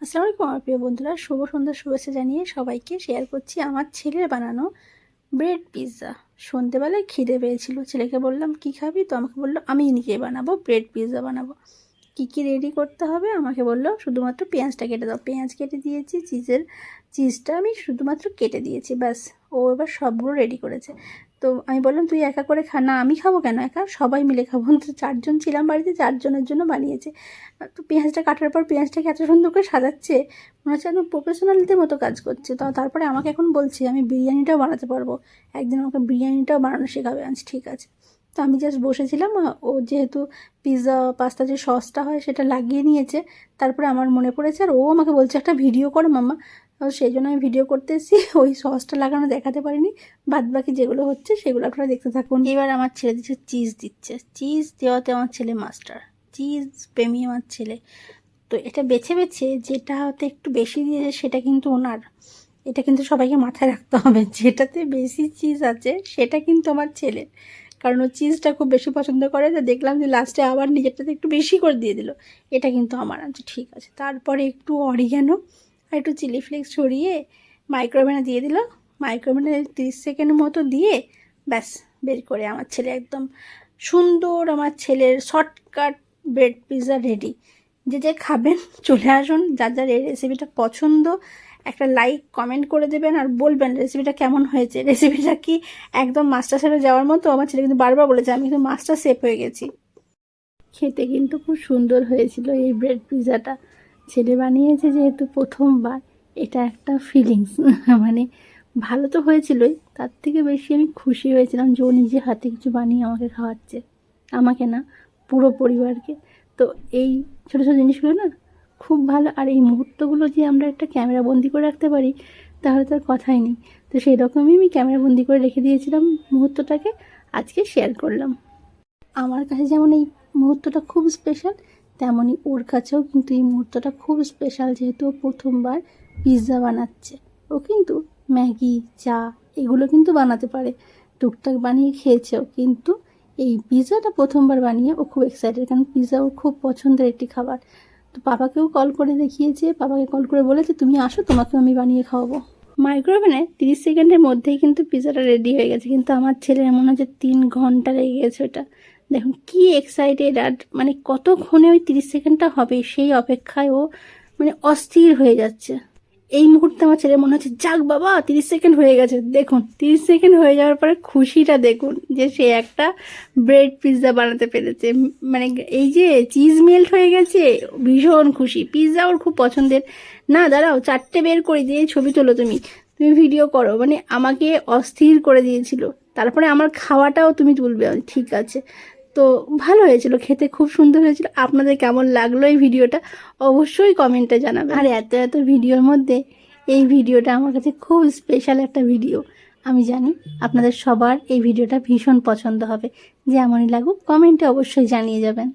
আসসালামু আলাইকুম আমার প্রিয় বন্ধুরা। শুভ সন্ধ্যার শুভেচ্ছা জানিয়ে সবাইকে শেয়ার করছি আমার ছেলের বানানো ব্রেড পিৎজা সন্ধেবেলায় খিদে পেয়েছিল। ছেলেকে বললাম, কি খাবি? তো আমাকে বলল, আমি নিজে বানাবো ব্রেড পিৎজা বানাবো। কী কী রেডি করতে হবে? আমাকে বলল, শুধুমাত্র পেঁয়াজটা কেটে দাও। পেঁয়াজ কেটে দিয়েছি চিজের চিজটা আমি শুধুমাত্র কেটে দিয়েছি, ব্যাস। ও এবার সবগুলো রেডি করেছে। তো আমি বললাম, তুই একা করে খা না, আমি খাব কেন একা? সবাই মিলে খাব। তো চারজন ছিলাম বাড়িতে, চারজনের জন্য বানিয়েছে। তো পেঁয়াজটা কাটার পর পেঁয়াজটাকে এত সুন্দর করে সাজাচ্ছে? মনে হচ্ছে একদম প্রফেশনালদের মতো কাজ করছে। তো তারপরে আমাকে এখন বলছে, আমি বিরিয়ানিটাও বানাতে পারব। একদিন আমাকে বিরিয়ানিটাও বানানো শেখাবে। আজ ঠিক আছে। তো আমি জাস্ট বসেছিলাম ও যেহেতু পিৎজা পাস্তা যে সসটা হয় সেটা লাগিয়ে নিয়েছে, তারপরে আমার মনে পড়েছে আর ও আমাকে বলছে, একটা ভিডিও করো মামা তো সেই জন্য আমি ভিডিও করতে এসেছি, ওই সসটা লাগানো দেখাতে পারিনি বাদ বাকি যেগুলো হচ্ছে সেগুলো আপনারা দেখতে থাকুন। এবার আমার ছেলে দিচ্ছে চিজ দিচ্ছে। চিজ দেওয়াতে আমার ছেলে মাস্টার চিজ প্রেমী আমার ছেলে। তো এটা বেছে বেছে যেটা হতে একটু বেশি দিয়েছে সেটা কিন্তু ওনার। এটা কিন্তু সবাইকে মাথায় রাখতে হবে, যেটাতে বেশি চিজ আছে সেটা কিন্তু আমার ছেলের। কারণ ও চিজটা খুব বেশি পছন্দ করে, তো দেখলাম যে লাস্টে আবার নিজেরটাতে একটু বেশি করে দিয়ে দিল। এটা কিন্তু আমার আছে ঠিক আছে। তারপরে একটু অরিগ্যানো আর একটু চিলি ফ্লেক্স ছড়িয়ে মাইক্রোওভেনে দিয়ে দিল। মাইক্রোওভেনে তিরিশ সেকেন্ড মতো দিয়ে ব্যাস, বের করে আমার ছেলে একদম সুন্দর, আমার ছেলের শর্টকাট ব্রেড পিৎজা রেডি যে যে খাবেন, চলে আসুন। যার যার এই রেসিপিটা পছন্দ, একটা লাইক কমেন্ট করে দেবেন আর বলবেন রেসিপিটা কেমন হয়েছে। রেসিপিটা কি একদম মাস্টার শেফে যাওয়ার মতো? আমার ছেলে কিন্তু বারবার বলেছে, আমি কিন্তু মাস্টার শেফ হয়ে গেছি। খেতে কিন্তু খুব সুন্দর হয়েছিল এই ব্রেড পিৎজাটা ছেলে বানিয়েছে যেহেতু প্রথমবার, এটা একটা ফিলিংস মানে ভালো তো হয়েছিলই, তার থেকে বেশি আমি খুশি হয়েছিলাম যে ও নিজে হাতে কিছু বানিয়ে আমাকে খাওয়াচ্ছে। আমাকে না, পুরো পরিবারকে। তো এই ছোটো ছোটো জিনিসগুলো না খুব ভালো। আর এই মুহূর্তগুলো যে আমরা একটা ক্যামেরা বন্দি করে রাখতে পারি, তাহলে তো আর কথাই নেই। তো সেই রকমই আমি ক্যামেরা বন্দি করে রেখে দিয়েছিলাম মুহূর্তটাকে, আজকে শেয়ার করলাম। আমার কাছে যেমন এই মুহূর্তটা খুব স্পেশাল তেমনই ওর কাছেও কিন্তু এই মুহূর্তটা খুব স্পেশাল যেহেতু প্রথমবার পিৎজা বানাচ্ছে। ও কিন্তু ম্যাগি, চা এগুলো কিন্তু বানাতে পারে। টুকটাক বানিয়ে খেয়েছেও কিন্তু এই পিৎজাটা প্রথমবার বানিয়ে ও খুব এক্সাইটেড কারণ পিৎজা ওর খুব পছন্দের একটি খাবার। তো পাপাকেও কল করে দেখিয়েছে, পাপাকে কল করে বলেছে, তুমি আসো, তোমাকেও আমি বানিয়ে খাওয়াবো। মাইক্রোওভেনে তিরিশ সেকেন্ডের মধ্যেই কিন্তু পিৎজাটা রেডি হয়ে গেছে, কিন্তু আমার ছেলের মনে হচ্ছে তিন ঘণ্টা লেগে গেছে ওটা। দেখুন, কি এক্সাইটেড আর মানে কতক্ষণে ওই তিরিশ সেকেন্ডটা হবে সেই অপেক্ষায় ও মানে অস্থির হয়ে যাচ্ছে। এই মুহূর্তে আমার ছেলে মনে হচ্ছে, যাক বাবা, তিরিশ সেকেন্ড হয়ে গেছে। দেখুন, তিরিশ সেকেন্ড হয়ে যাওয়ার পরে খুশিটা দেখুন যে সে একটা ব্রেড পিৎজা বানাতে পেরেছে। মানে এই যে চিজ মেল্ট হয়ে গেছে, ভীষণ খুশি। পিৎজা ওর খুব পছন্দের। না, দাঁড়াও, চারটে বের করে দিয়ে ছবি তোলো তুমি। তুমি ভিডিও করো। মানে আমাকে অস্থির করে দিয়েছিল। তারপরে আমার খাওয়াটাও তুমি তুলবে। ঠিক আছে। তো ভালো হয়েছিল, খেতে খুব সুন্দর হয়েছিল। আপনাদের কেমন লাগল এই ভিডিওটা অবশ্যই কমেন্টে জানাবেন। আর এত এত ভিডিওর মধ্যে এই ভিডিওটা আমার কাছে খুব স্পেশাল একটা ভিডিও। আমি জানি আপনাদের সবার এই ভিডিওটা ভীষণ পছন্দ হবে। যেমনই লাগুক, কমেন্টে অবশ্যই জানিয়ে যাবেন।